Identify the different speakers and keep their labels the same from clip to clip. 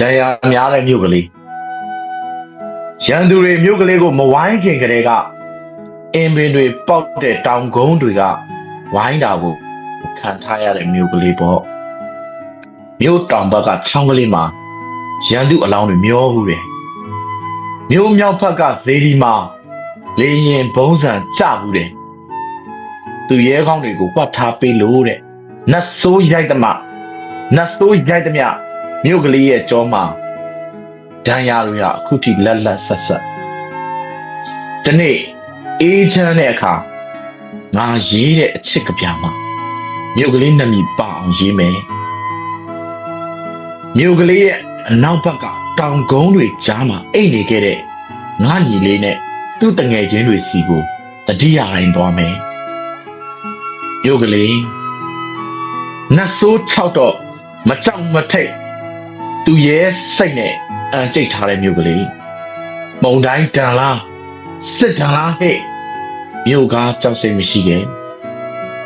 Speaker 1: ဒဏ်ရာများတဲ့မြို့ကလေးရန်သူတွေမြို့ကလေးကိုမဝိုင်းခင်ကလေးကအင်းပင်တွေပေါက်တဲ့တောင်ကုန်းတွေကဝိုင်းတာကိုခံထားရတဲ့မြို့ကလေးပေါ့မြို့တောင်ဘက်ကချောင်းကလေးမှာရန်သူအလောင်းတွေမျောဘူးတယ်မြို့မြောက်ဘက်ကဇေဒီမှာလေရင်ဘုံစံချဘူးတယ်သူရဲကောင်းတွေကိုပတ်ထားပေးလို့တဲ့နတ်ဆိုးရိုက်သမားနတ်ဆိုးရိုက်သမျှ မြို့ကလေးရဲ့ကြောမှာဒဏ်ရာတွေကအခုထိလက်လက်ဆက်ဆက်ဒီနေ့အေးချမ်းတဲ့အခါငါရေးတဲ့အချစ်ကပြာမှာမြို့ကလေးနှမိပအောင်ရေးမယ်မြို့ကလေးရဲ့အနောက်ဘက်ကတောင်ကုန်းတွေကြားမှာအိတ်နေခဲ့တဲ့ငါညီလေးနဲ့သူ့တငယ်ချင်းတွေစီကိုတတိယတိုင်းသွားမယ်မြို့ကလေးနတ်ဆိုး၆တော့မကြောက်မထိတ် သူရဲ့စိတ်နဲ့အန်ကျိတ်ထားတဲ့မြို့ကလေးမုံတိုင်းတန်လားစစ်တန်လားဟဲ့မြို့ကားကြောက်စိတ်မရှိခဲ့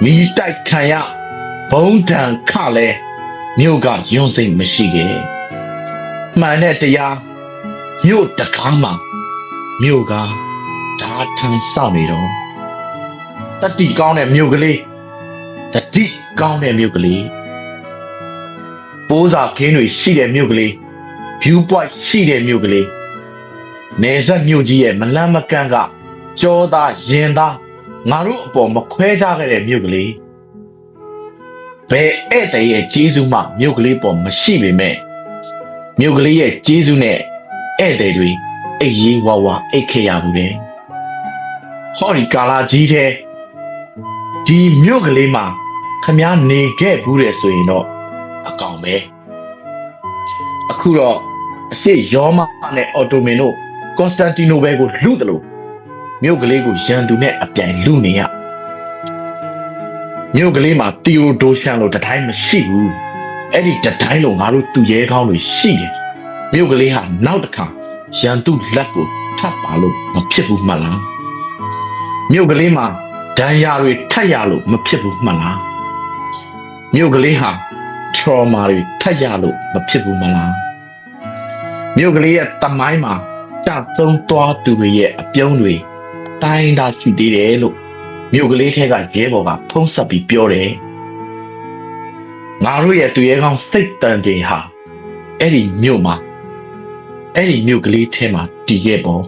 Speaker 1: မိတိုက်ခံရဘုံတန်ခလဲမြို့ကယွန်းစိတ်မရှိခဲ့မှန်တဲ့တရားမြို့တကားမှာမြို့ကဓာထန်စောင့်နေတော့တတိကောင်းတဲ့မြို့ကလေးတတိကောင်းတဲ့မြို့ကလေး ပိုးစာခင်းတွေရှိတဲ့မြို့ကလေး view point ရှိတဲ့မြို့ကလေးနေဆက်မြို့ကြီးရဲ့မလန်းမကန်းကကြောသားရင်သားငါတို့အပေါ်မခွဲကြခဲ့တဲ့မြို့ကလေးဘယ်ဧည့်သည်ရဲ့ကျေးဇူးမှမြို့ကလေးပေါ်မရှိပေမဲ့မြို့ကလေးရဲ့ကျေးဇူးနဲ့ဧည့်သည်တွေအိတ်ရေးဝါဝါအိတ်ခဲ့ရဘူးလေဟောဒီကာလာကြီးတဲ့ဒီမြို့ကလေးမှာခမားနေခဲ့ဘူးတဲ့ဆိုရင်တော့ အကောင်ပဲအခုတော့အရှိယောမနဲ့အော်တိုမင်တို့ကွန်စတန်တီနိုဘဲကိုလူတယ်လို့မြို့ကလေးကိုရန်သူနဲ့အပြိုင်လူနေရမြို့ကလေးမှာတီယိုဒိုရှန်လို့တတိုင်းမရှိဘူးအဲ့ဒီတတိုင်းလို့ငါတို့သူရဲကောင်းတွေရှိတယ်မြို့ကလေးဟာနောက်တစ်ခါရန်သူလက်ကိုထပ်ပါလို့မဖြစ်ဘူးမှတ်လားမြို့ကလေးမှာဒဏ်ရာတွေထပ်ရလို့မဖြစ်ဘူးမှတ်လားမြို့ကလေးဟာ trauma တွေထပ်ရလို့မဖြစ်ဘူးမလားမြို့ကလေးရဲ့တမိုင်းမှာကြသုံးသွားသူတွေရဲ့အပြုံးတွေအတိုင်းသာရှိသေးတယ်လို့မြို့ကလေးထဲကရဲဘော်ကဖုံးဆက်ပြီးပြောတယ်ငါတို့ရဲ့သူရဲကောင်းစိတ်တန်ချိန်ဟာအဲ့ဒီမြို့မှာအဲ့ဒီမြို့ကလေးထဲမှာတည်ခဲ့ပေါ့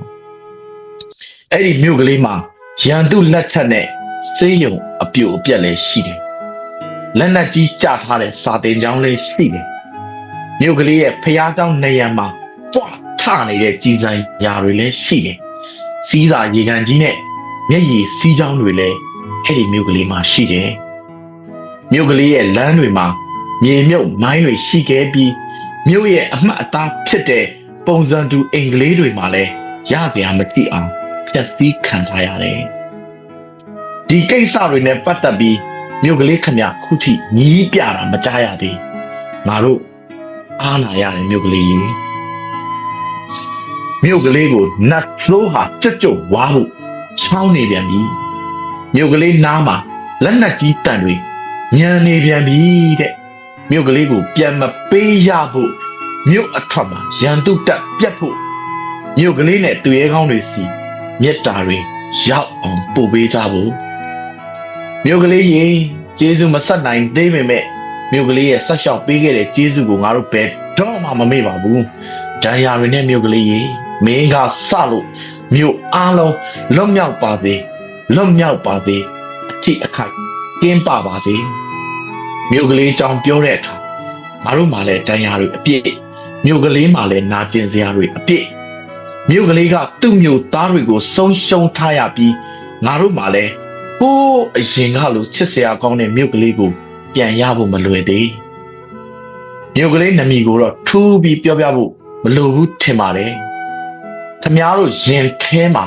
Speaker 1: အဲ့ဒီမြို့ကလေးမှာရန်သူလက်ချက်နဲ့စေးရုံအပြိုအပြက်လည်းရှိတယ် လက်နက်ကြီးကြထားတဲ့စာတင်ကျောင်းလေးရှိတယ်။မြို့ကလေးရဲ့ဖျားကျောင်းနေရံမှာတွားထနေတဲ့ကြီးဆိုင်ရာတွေလည်းရှိတယ်။စီးစာရေကန်ကြီးနဲ့မျက်ရည်စီးကျောင်းတွေလည်းအဲ့ဒီမြို့ကလေးမှာရှိတယ်။မြို့ကလေးရဲ့လမ်းတွေမှာမြေမြုပ်မိုင်းတွေရှိခဲ့ပြီးမြို့ရဲ့အမှတ်အသားဖြစ်တဲ့ပုံစံတူအိမ်ကလေးတွေမှာလည်းရစရာမကြည့်အောင်ဖြတ်သီးခံထားရတယ်။ဒီကိစ္စတွေနဲ့ပတ်သက်ပြီး မြို့ကလေးခမခုထိညီးပြတာမကြားရသေးငါတို့အားနာရတယ်မြို့ကလေးကြီးမြို့ကလေးကိုနတ်သိုးဟာကြွတ်ကြွတ်ဝါဖို့ချောင်းနေပြန်ပြီမြို့ကလေးနားမှာလက်နက်ကြီးတန်တွေညံနေပြန်ပြီတဲ့မြို့ကလေးကိုပြန်မပေးရဖို့မြို့အထွက်မှာရန်သူတက်ပြတ်ဖို့မြို့ကလေးနဲ့သူရဲကောင်းတွေစီမြတ်တာတွေရောက်အောင်ပို့ပေးကြဖို့ မြို့ကလေးရေကျေးဇူးမဆက်နိုင်သေးပေမဲ့မြို့ကလေးရဲ့ဆက်လျှောက်ပေးခဲ့တဲ့ကျေးဇူးကိုငါတို့ဘယ်တော့မှမမေ့ပါဘူး။ဒဏ်ရာတွေနဲ့မြို့ကလေးရေမင်းကစလို့မြို့အားလုံးလွတ်မြောက်ပါစေလွတ်မြောက်ပါစေအထိအခိုက်ကင်းပပါစေမြို့ကလေးကြောင်ပြောတဲ့အခါငါတို့မှလည်းဒဏ်ရာတွေအပြည့်မြို့ကလေးမှလည်းနာကျင်စရာတွေအပြည့်မြို့ကလေးကသူ့မြို့သားတွေကိုဆုံးရှုံးထားရပြီးငါတို့မှလည်း ဟိုးအရင်ကလိုချစ်စရာကောင်းတဲ့မြို့ကလေးကိုပြန်ရဖို့မလွယ်သေးမြို့ကလေးနမီကိုတော့ထူးပြီးပြောပြဖို့မလိုဘူးထင်ပါတယ်ခမည်းတော်ရင်ခဲမှာ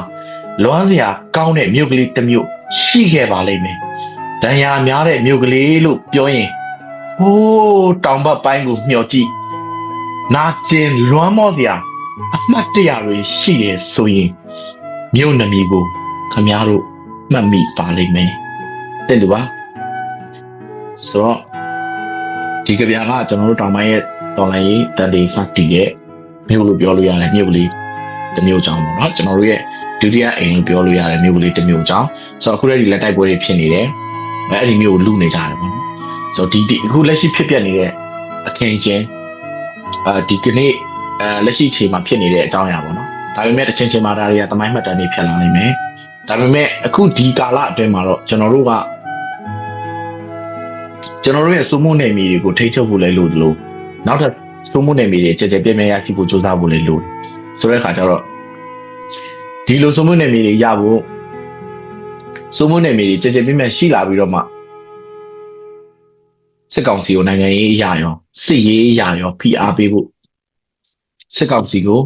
Speaker 1: လွမ်းစရာကောင်းတဲ့မြို့ကလေးတစ်မြို့ရှိခဲ့ပါလိမ့်မယ်ဒဏ်ရာများတဲ့မြို့ကလေးလို့ပြောရင်ဟိုးတောင်ဘက်ပိုင်းကိုမျှော်ကြည့်နာကျင်လွမ်းမောစရာအမှတ်တရတွေရှိတယ်ဆိုရင်မြို့နမီကိုခမည်းတော် မှတ်မိပါလိမ့်မယ်တဲ့လူပါဆိုတော့ဒီကြပြာကကျွန်တော်တို့တောင်ပိုင်းရဲ့တော်လိုင်းရေးတန်တေးစတီရဲ့မြို့လို့ပြောလို့ရတယ်မြို့ကလေးတစ်မြို့ကြောင်းပေါ့နော်ကျွန်တော်တို့ရဲ့ဒုတိယအိမ်လို့ပြောလို့ရတယ်မြို့ကလေးတစ်မြို့ကြောင်းဆိုတော့အခုလည်းဒီလက်တိုက်ပွဲတွေဖြစ်နေတယ်အဲအဲ့ဒီမြို့ကိုလူနေကြတယ်ပေါ့နော်ဆိုတော့ဒီဒီအခုလက်ရှိဖြစ်ပျက်နေတဲ့အခင်းချင်းအာဒီကနေ့အဲလက်ရှိအချိန်မှာဖြစ်နေတဲ့အကြောင်းအရာပေါ့နော်ဒါပေမဲ့တစ်ချင်းချင်းမှာဒါတွေကတမိုင်းမှတ်တမ်းတွေဖြစ်လာနိုင်မယ် ဒါပေမဲ့အခုဒီကာလအတွင်းမှာတော့ကျွန်တော်တို့ကကျွန်တော်တို့ရဲ့စုမှုနယ်မြေတွေကိုထိ ंछ ဖို့လဲလို့သလိုနောက်ထပ်စုမှုနယ်မြေတွေကြည်ကြဲပြည့်မြဲရရှိဖို့စူးစမ်းဖို့လဲလို့ဆိုတဲ့အခါကျတော့ဒီလိုစုမှုနယ်မြေတွေရဖို့စုမှုနယ်မြေတွေကြည်ကြဲပြည့်မြဲရှိလာပြီးတော့မှစစ်ကောင်စီကိုနိုင်ငံရေးအရာရောစစ်ရေးအရာရောဖိအားပေးဖို့စစ်ကောင်စီကို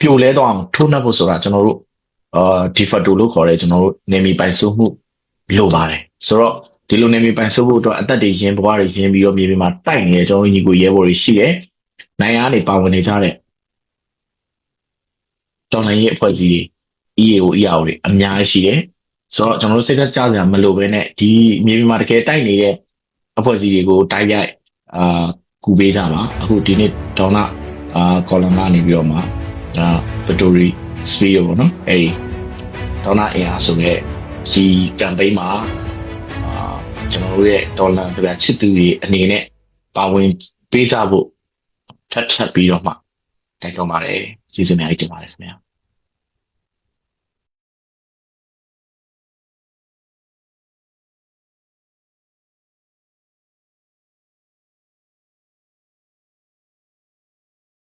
Speaker 1: ပြိုလဲတော့အောင်ထိုးနှက်ဖို့ဆိုတာကျွန်တော်တို့ အာဒီဖတ်တိုလို့ခေါ်တဲ့ကျွန်တော်တို့နေမီပိုင်စုမှုလိုပါတယ်ဆိုတော့ဒီလိုနေမီပိုင်စုဖို့အတွက်အသက်တွေရင်းဘဝတွေရင်းပြီးတော့မြေပြင်မှာတိုက်နေတဲ့ကျွန်တော်တို့ညီကိုရဲဘော်တွေရှိတယ်နိုင်ငံကနေပါဝင်နေကြတဲ့တော်လိုင်းရဲ့အဖွဲ့အစည်းတွေ EAO EAO တွေအများကြီးရှိတယ်ဆိုတော့ကျွန်တော်တို့စိတ်ကကြကြမလို့ပဲနဲ့ဒီမြေပြင်မှာတကယ်တိုက်နေတဲ့အဖွဲ့အစည်းတွေကိုတိုက်ရိုက်အာကူပေးကြပါအခုဒီနေ့ဒေါနာအာကော်လမ်ကနေပြီးတော့မှအာပတိုရီ စပီယိုပေါ့နော်အဲ့ဒီဒေါနာအင်အားဆိုရဲ့ဒီ campaign မှာအာကျွန်တော်တို့ရဲ့ဒေါ်လာတပြချစ်သူတွေအနေနဲ့ပါဝင်ပေးကြဖို့ထပ်ထပ်ပြီးတော့မှတိုက်တွန်းပါတယ်ကျေးဇူးများကြီးတင်ပါတယ်ခင်ဗျာ